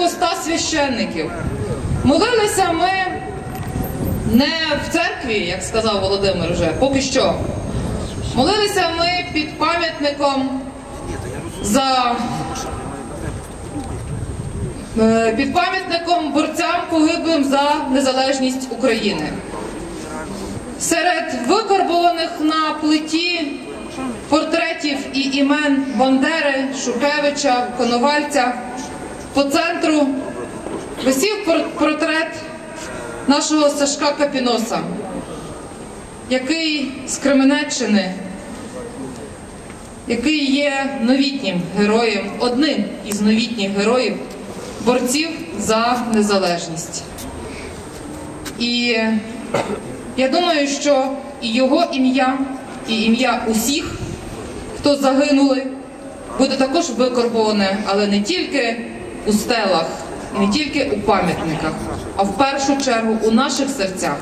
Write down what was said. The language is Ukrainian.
близько ста священників. Молилися ми не в церкві, як сказав Володимир вже, поки що. Молилися ми під пам'ятником за е, під пам'ятником борцям погиблим за незалежність України. Серед викарбованих на плиті портретів і імен Бандери, Шухевича, Коновальця по центру висів пор- портрет нашого Сашка Капіноса, який з Кременеччини, який є новітнім героєм, одним із новітніх героїв, борців за незалежність. І я думаю, що і його ім'я, і ім'я усіх, хто загинули, буде також викорбоване, але не тільки у стелах, не тільки у пам'ятниках, а в першу чергу у наших серцях.